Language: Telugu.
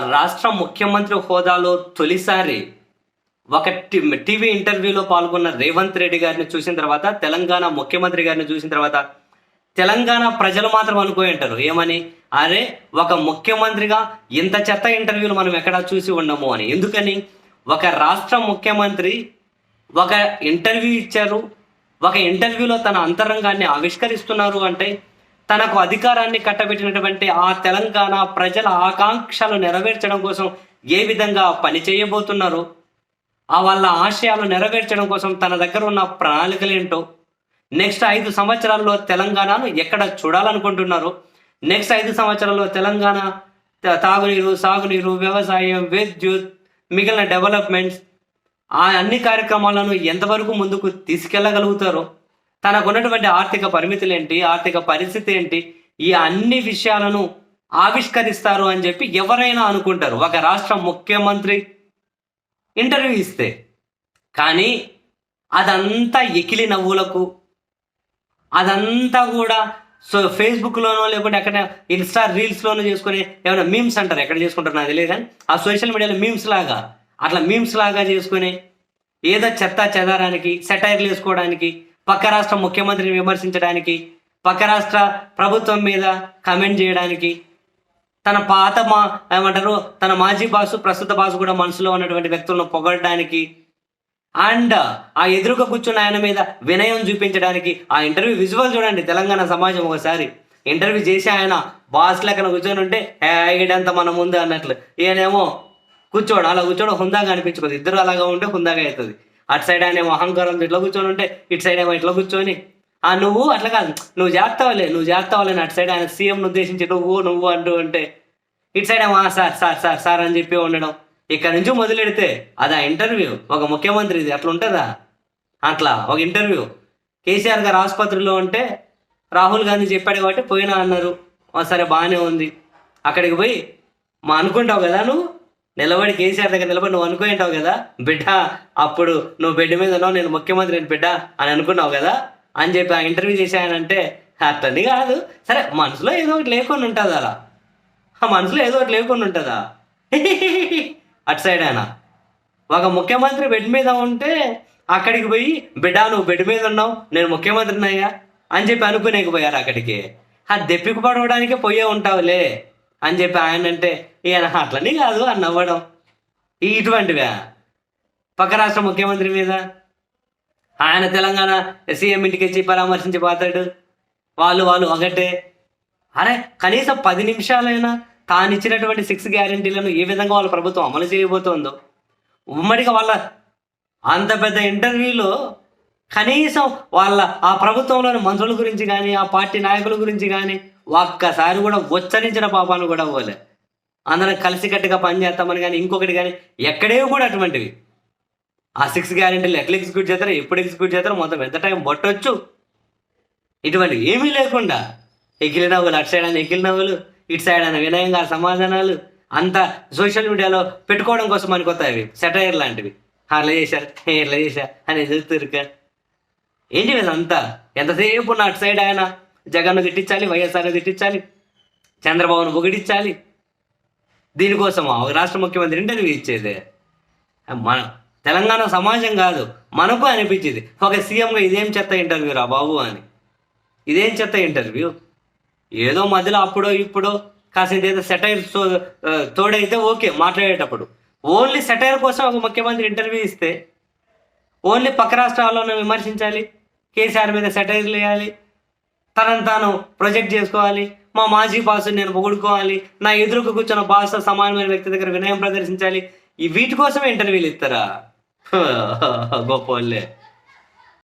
రాష్ట్ర ముఖ్యమంత్రి హోదాలో తొలిసారి ఒక టీవీ ఇంటర్వ్యూలో పాల్గొన్న రేవంత్ రెడ్డి గారిని చూసిన తర్వాత తెలంగాణ ముఖ్యమంత్రి గారిని చూసిన తర్వాత తెలంగాణ ప్రజలు మాత్రం అనుకోయి ఉంటారు. ఏమని? అరే ఒక ముఖ్యమంత్రిగా ఇంత చెత్త ఇంటర్వ్యూలు మనం ఎక్కడా చూసి ఉండము అని. ఎందుకని? ఒక రాష్ట్ర ముఖ్యమంత్రి ఒక ఇంటర్వ్యూ ఇచ్చారు. ఒక ఇంటర్వ్యూలో తన అంతరంగాన్ని ఆవిష్కరిస్తున్నారు అంటే తనకు అధికారాన్ని కట్టబెట్టినటువంటి ఆ తెలంగాణ ప్రజల ఆకాంక్షలు నెరవేర్చడం కోసం ఏ విధంగా పని చేయబోతున్నారు ఆ వాళ్ళ ఆశయాలు నెరవేర్చడం కోసం తన దగ్గర ఉన్న ప్రణాళికలేంటో నెక్స్ట్ ఐదు సంవత్సరాల్లో తెలంగాణను ఎక్కడ చూడాలనుకుంటున్నారు నెక్స్ట్ ఐదు సంవత్సరాల్లో తెలంగాణ త- తాగునీరు సాగునీరు వ్యవసాయం విద్యుత్ మిగిలిన డెవలప్మెంట్స్ ఆ అన్ని కార్యక్రమాలను ఎంతవరకు ముందుకు తీసుకెళ్ళగలుగుతారో తనకున్నటువంటి ఆర్థిక పరిమితులు ఏంటి ఆర్థిక పరిస్థితి ఏంటి ఈ అన్ని విషయాలను ఆవిష్కరిస్తారు అని చెప్పి ఎవరైనా అనుకుంటారు. ఒక రాష్ట్ర ముఖ్యమంత్రి ఇంటర్వ్యూ ఇస్తే కానీ అదంతా ఎకిలి నవ్వులకు అదంతా కూడా సో ఫేస్బుక్లోనో లేకుంటే ఎక్కడ ఇన్స్టా రీల్స్లోనో చేసుకుని ఏమైనా మీమ్స్ అంటారు? ఎక్కడ చేసుకుంటారు నాకు తెలియదు కానీ ఆ సోషల్ మీడియాలో మీమ్స్ లాగా అట్లా మీమ్స్ లాగా చేసుకుని ఏదో చెత్త చెదారానికి సెటైర్లు వేసుకోవడానికి పక్క రాష్ట్ర ముఖ్యమంత్రిని విమర్శించడానికి పక్క రాష్ట్ర ప్రభుత్వం మీద కమెంట్ చేయడానికి తన పాత మా ఏమంటారు తన మాజీ బాసు ప్రస్తుత బాసు కూడా మనసులో ఉన్నటువంటి వ్యక్తులను పొగడడానికి అండ్ ఆ ఎదురుగా కూర్చున్న ఆయన మీద వినయం చూపించడానికి ఆ ఇంటర్వ్యూ విజువల్ చూడండి తెలంగాణ సమాజం ఒకసారి. ఇంటర్వ్యూ చేసి ఆయన బాస్ లెక్కన కూర్చొని ఉంటే ఏడంత మన ముందు అన్నట్లు. ఈయనేమో కూర్చోడు అలా కూర్చోడు హుందాగా అనిపించుకోదు. ఇద్దరు అలాగా ఉంటే హుందాగా అవుతుంది. అటు సైడ్ ఆయన ఏమో అహంకారంతో ఇట్లా కూర్చొని ఉంటే ఇటు సైడ్ ఏమో ఇట్లా కూర్చొని. ఆ నువ్వు అట్లా కాదు. నువ్వు చేస్తావులే నువ్వు చేస్తావులే అటు సైడ్ ఆయన సీఎంను ఉద్దేశించి నువ్వు నువ్వు అంటూ ఉంటే. ఇటు సైడ్ ఏమో సార్ సార్ సార్ సార్ అని చెప్పి ఉండడం. ఇక్కడ నుంచి మొదలెడితే అది ఆ ఇంటర్వ్యూ. ఒక ముఖ్యమంత్రిది అట్లా ఉంటుందా? అట్లా ఒక ఇంటర్వ్యూ. కేసీఆర్ గారు ఆసుపత్రిలో ఉంటే రాహుల్ గాంధీ చెప్పాడు కాబట్టి పోయినా అన్నారు. సరే బాగానే ఉంది. అక్కడికి పోయి మా అనుకుంటావు కదా నువ్వు? నిలబడి కేసీఆర్ దగ్గర నిలబడి నువ్వు అనుకుంటావు కదా? బిడ్డ అప్పుడు నువ్వు బెడ్ మీద ఉన్నావు నేను ముఖ్యమంత్రి అని బిడ్డ అని అనుకున్నావు కదా? అని చెప్పి ఆ ఇంటర్వ్యూ చేశానంటే అట్లని కాదు. సరే మనసులో ఏదో ఒకటి లేకుండా ఉంటుంది అలా. ఆ మనసులో ఏదో ఒకటి లేకుండా ఉంటుందా? అటు సైడ్ ఆయన ఒక ముఖ్యమంత్రి బెడ్ మీద ఉంటే అక్కడికి పోయి బిడ్డ నువ్వు బెడ్ మీద ఉన్నావు నేను ముఖ్యమంత్రినయ్యా అని చెప్పి అనుకునేకపోయారు అక్కడికి. ఆ దెప్పికి పడవడానికే పోయే ఉంటావులే. అని చెప్పి ఆయన అంటే ఈయన అట్లనే కాదు అని నవ్వడం. ఈ పక్క రాష్ట్ర ముఖ్యమంత్రి మీద ఆయన తెలంగాణ సీఎం ఇంటికి వచ్చి పరామర్శించి పోతాడు. వాళ్ళు వాళ్ళు ఒకటే. అరే కనీసం పది నిమిషాలైనా తాను ఇచ్చినటువంటి సిక్స్ గ్యారంటీలను ఏ విధంగా వాళ్ళ ప్రభుత్వం అమలు చేయబోతోందో. ఉమ్మడిగా వాళ్ళ అంత పెద్ద ఇంటర్వ్యూలో కనీసం వాళ్ళ ఆ ప్రభుత్వంలోని మంత్రుల గురించి కానీ ఆ పార్టీ నాయకుల గురించి కానీ ఒక్కసారి కూడా ఉచ్చరించిన పాపాలు కూడా పోలే. అందరం కలిసికట్టుగా పనిచేస్తామని కానీ ఇంకొకటి కానీ ఎక్కడే కూడా అటువంటివి. ఆ సిక్స్ గ్యారెంటీలు ఎట్లా ఎగ్జిక్యూట్ చేస్తారో ఎప్పుడు ఎగ్జిక్యూట్ చేస్తారో మొత్తం ఎంత టైం పట్టొచ్చు? ఇటువంటి ఏమీ లేకుండా ఎగిలి నవ్వులు అటు సైడ్ అని ఎగిలి నవ్వులు ఇటు సైడ్ అని వినయంగా సమాధానాలు అంత సోషల్ మీడియాలో పెట్టుకోవడం కోసం అనుకొస్తాయి సెటైర్ లాంటివి. "ఆ, అట్లా చేశారు ఇట్లా చేశా అని ఎదుగుతురుక ఏంటి అంతా ఎంతసేపు ఉన్న అటు సైడ్ ఆయన జగన్ను తిట్టించాలి వైఎస్ఆర్ను తిట్టించాలి చంద్రబాబును పొగిడించాలి. దీనికోసం ఒక రాష్ట్ర ముఖ్యమంత్రి ఇంటర్వ్యూ ఇచ్చేది. మన తెలంగాణ సమాజం కాదు మనకు అనిపించింది. ఒక సీఎంగా ఇదేం చెత్త ఇంటర్వ్యూ రా బాబు అని. ఇదేం చెత్త ఇంటర్వ్యూ? ఏదో మధ్యలో అప్పుడో ఇప్పుడో కాసేది ఏదో సెటైర్ తోడైతే ఓకే మాట్లాడేటప్పుడు. ఓన్లీ సెటైర్ కోసం ఒక ముఖ్యమంత్రి ఇంటర్వ్యూ ఇస్తే ఓన్లీ పక్క రాష్ట్రాల్లోనే విమర్శించాలి కేసీఆర్ మీద సెటైర్లు వేయాలి తనను తాను ప్రొజెక్ట్ చేసుకోవాలి. మా మాజీ బాస్ నేను పొగుడుకోవాలి. నా ఎదురుకు కూర్చున్న బాస్ సమానమైన వ్యక్తి దగ్గర వినయం ప్రదర్శించాలి. ఈ వీటి కోసమే ఇంటర్వ్యూలు ఇస్తారా? గొప్ప వాళ్ళే.